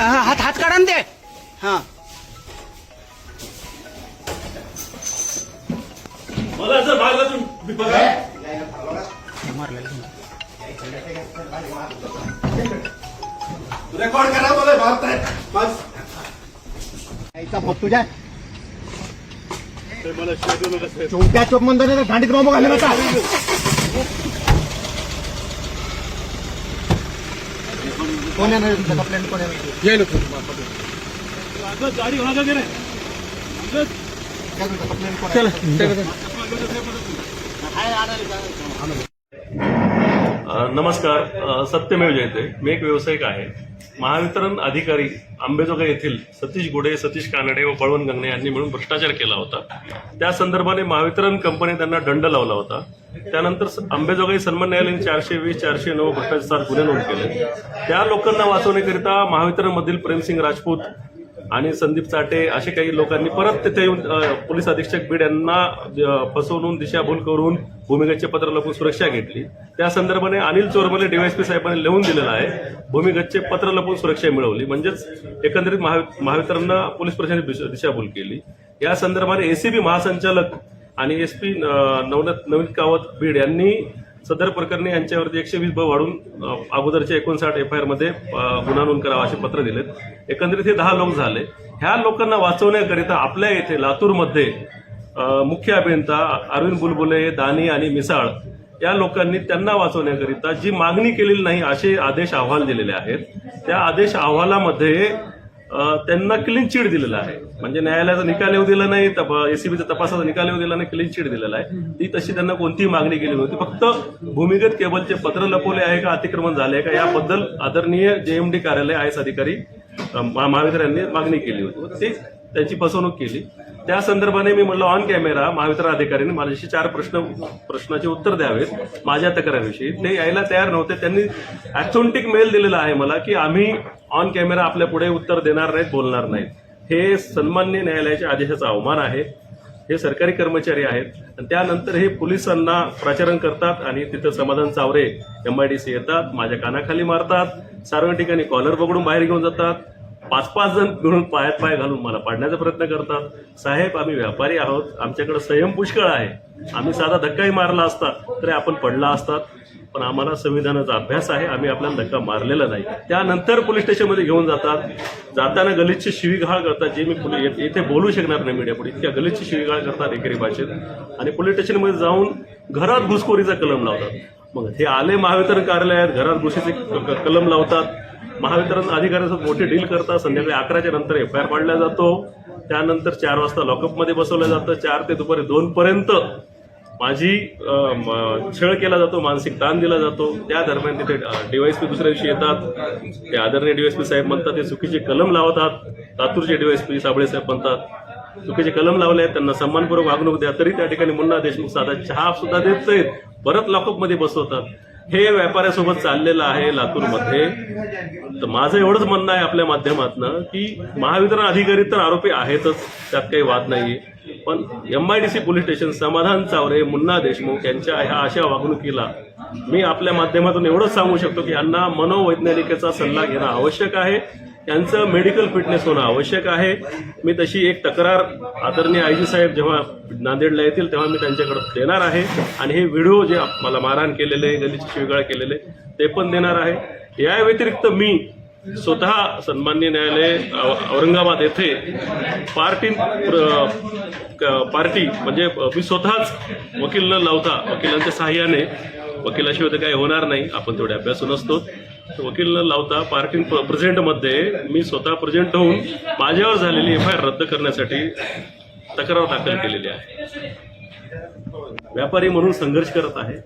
हा, हात हात काढा ना ते. हा. मला जर मारलं रेकॉर्ड करा मला बस. यायचा तुझ्या. ते मला शिवाय देऊ नका साहेब. चौक्या चोप बांबू घाले आता कोण कंप्लेंट कोण गाडी नाही कंप्लेंट कोण नमस्कार. सत्यमेव जयते. मी एक व्यावसायिक आहे. महावितरण अधिकारी आंबेजोगाई येथील सतीश गुडे सतीश कानडे व बळवंत गंगणे यांनी मिळून भ्रष्टाचार केला होता. त्या संदर्भाने महावितरण कंपनी त्यांना दंड लावला होता. त्यानंतर आंबेजोगाई सन्मान न्यायालयाने चारशे वीस चारशे नऊ भ्रष्टाचार गुन्हे नोंद केले. त्या लोकांना वाचवण्याकरिता महावितरणमधील प्रेमसिंग राजपूत आणि संदीप चाटे असे काही लोकांनी परत तिथे येऊन पोलीस अधीक्षक बीड यांना फसवून दिशाभूल करून भूमिगतचे पत्र लपून सुरक्षा घेतली. त्या संदर्भाने अनिल चोरमले डीवायसपी साहेबांनी लिहून दिलेलं आहे भूमिगतचे पत्र लपून सुरक्षा मिळवली. म्हणजेच एकंदरीत महावि- महावितरणनं पोलीस प्रशासन दिशाभूल केली. या संदर्भाने एसीबी महासंचालक आणि एस पी नवनाथ नवीन कावत बीड यांनी सदर प्रकरणी यांच्यावरती एकशे वीस ब वाढून अगोदरच्या एकोणसाठ एफ आय आरमध्ये गुन्हा नोंद करावा असे पत्र दिलेत. एकंदरीत हे दहा लोक झाले. ह्या लोकांना वाचवण्याकरिता आपल्या येथे लातूरमध्ये मुख्य अभियंता अरविंद बुलबुले दानी आणि मिसाळ या लोकांनी त्यांना वाचवण्याकरिता जी मागणी केलेली नाही असे आदेश अहवाल दिलेले आहेत. त्या आदेश अहवालामध्ये त्यांना क्लीन चिट दिलेला आहे. म्हणजे न्यायालयाचा निकाल येऊ दिला नाही एसीबीचा तपासाचा निकाल येऊ दिला नाही क्लीन चिट दिलेला आहे. ती तशी त्यांना कोणतीही मागणी केली नव्हती. फक्त भूमिगत केबलचे पत्र लपवले आहे का अतिक्रमण झाले आहे का याबद्दल आदरणीय जेएमडी कार्यालय आय एस अधिकारी महाविद्यालयांनी मागणी केली होती. ते त्यांची फसवणूक केली. त्या संदर्भाने मी म्हणलं ऑन कॅमेरा महावितरण अधिकाऱ्यांनी माझ्याशी चार प्रश्न प्रश्नाचे उत्तर द्यावेत माझ्या तक्रारीविषयी. ते यायला तयार नव्हते. त्यांनी ॲथोंटिक मेल दिलेला आहे मला की आम्ही ऑन कॅमेरा आपल्या पुढे उत्तर देणार नाहीत बोलणार नाहीत. हे सन्मान्य न्यायालयाच्या आदेशाचा अवमान आहे. हे सरकारी कर्मचारी आहेत. आणि त्यानंतर हे पोलिसांना प्रचारण करतात आणि तिथं Samadhan Chaware M I D C येतात माझ्या कानाखाली मारतात सार्वजनिक ठिकाणी कॉलर पकडून बाहेर घेऊन जातात. पाच पाच जण मिळून पायात पाय घालून मला पाडण्याचा प्रयत्न करतात. साहेब आम्ही व्यापारी आहोत. आमच्याकडे संयम पुष्कळ आहे. आम्ही साधा धक्काही मारला असता तरी आपण पडला असतात पण आम्हाला संविधानाचा अभ्यास आहे. आम्ही आपल्याला धक्का मारलेला नाही. त्यानंतर पोलीस स्टेशनमध्ये घेऊन जातात. जाताना गलितची शिवीगाळ करतात. जे मी येथे बोलू शकणार नाही मीडियापुढे इतक्या गलितची शिवीगाळ करतात एकेरी भाषेत. आणि पोलीस स्टेशनमध्ये जाऊन घरात घुसखोरीचा कलम लावतात. मग हे आले महावितरण कार्यालयात घरात घुसीचे कलम लावतात. महावितरण अधिकाऱ्यांसोबत मोठे डील करतात. संध्याकाळी अकराच्या नंतर एफ आय आर पाडला जातो. त्यानंतर चार वाजता लॉकअपमध्ये बसवलं जातं. चार ते दुपारी दोनपर्यंत माझी छळ केला जातो मानसिक ताण दिला जातो. त्या दरम्यान तिथे डीवायसपी दुसऱ्या दिवशी येतात. ते आदरणीय डीवायसपी साहेब म्हणतात ते चुकीचे कलम लावतात. लातूरचे डीवायसपी साबळे साहेब म्हणतात चुकीचे कलम लावले आहेत. त्यांना सन्मानपूर्वक वागणूक द्या. तरी त्या ठिकाणी मुन्ना देशमुख साधा चहा सुद्धा देत नाहीत. परत लॉकअपमध्ये बसवतात. हे व्यापाऱ्यासोबत चाललेलं आहे लातूरमध्ये. तर माझं एवढंच म्हणणं आहे आपल्या माध्यमातनं की महावितरण अधिकारी तर आरोपी आहेतच त्यात काही वाद नाहीये. पण M I D C police station Samadhan Chaware Munna Deshmukh यांच्या ह्या अशा वागणुकीला मी आपल्या माध्यमातून एवढंच सांगू शकतो की यांना मनोवैज्ञानिकेचा सल्ला घेणं आवश्यक आहे. त्यांचं मेडिकल फिटनेस होणं आवश्यक आहे. मी तशी एक तक्रार आदरणीय आय जी साहेब जेव्हा नांदेडला येतील तेव्हा मी त्यांच्याकडे देणार आहे. आणि हे व्हिडिओ जे मला मारहाण केलेले गलीचे शिवगाळ केलेले ते पण देणार आहे. या व्यतिरिक्त मी स्वतः सन्मान्य न्यायालय औरंगाबाद येथे पार्टी प्र- क- पार्टी म्हणजे मी स्वतःच वकील न लावता वकिलांच्या सहाय्याने वकिलाशिवाय तर काही होणार नाही. आपण तेवढे अभ्यासून असतो. वकील न लावता पार्टी प्रेझेंटमध्ये मी स्वतः प्रेझेंट होऊन माझ्यावर झालेली एफ आय आर रद्द करण्यासाठी तक्रार दाखल केलेली आहे. व्यापारी म्हणून संघर्ष करत आहे.